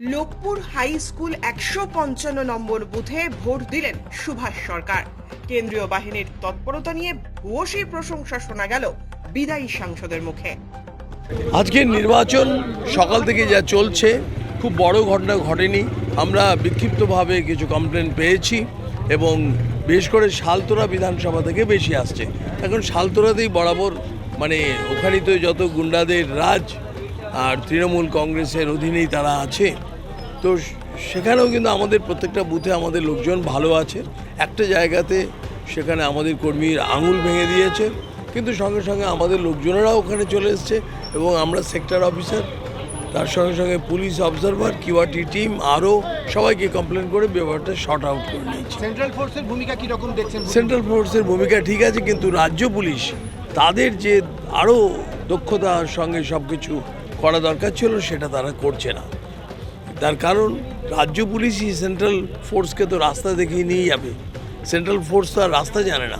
Lokpur high school একশো পঞ্চান্ন নম্বর বুথে ভোট দিলেন সুভাষ সরকার। কেন্দ্রীয় বাহিনীর তৎপরতা নিয়ে ভূয়সী প্রশংসা শোনা গেল বিদায়ী সাংসদের মুখে। আজকের নির্বাচন সকাল থেকে যা চলছে, খুব বড় ঘটনা ঘটেনি। আমরা বিক্ষিপ্তভাবে কিছু কমপ্লেন পেয়েছি এবং বেশ করে শালতোরা বিধানসভা থেকে বেশি আসছে। এখন শালতোরাতেই বরাবর মানে ওখানেই তো যত গুন্ডাদের রাজ আর তৃণমূল কংগ্রেসের অধীনেই তারা আছে। তো সেখানেও কিন্তু আমাদের প্রত্যেকটা বুথে আমাদের লোকজন ভালো আছে। একটা জায়গাতে সেখানে আমাদের কর্মীর আঙুল ভেঙে দিয়েছে। কিন্তু সঙ্গে সঙ্গে আমাদের লোকজনেরাও ওখানে চলে এসছে এবং আমরা সেক্টর অফিসার তার সঙ্গে সঙ্গে পুলিশ অবজারভার কিউআরটি টিম আরও সবাইকে কমপ্লেন করে ব্যাপারটা শর্ট আউট করে নিয়েছি। সেন্ট্রাল ফোর্সের ভূমিকা কি রকম দেখছেন? সেন্ট্রাল ফোর্সের ভূমিকা ঠিক আছে কিন্তু রাজ্য পুলিশ তাদের যে আরও দক্ষতার সঙ্গে সব কিছু করা দরকার ছিল, সেটা তারা করছে না। তার কারণ, রাজ্য পুলিশই সেন্ট্রাল ফোর্সকে তো রাস্তা দেখিয়ে নিয়ে যাবে। সেন্ট্রাল ফোর্স তো আর রাস্তা জানে না।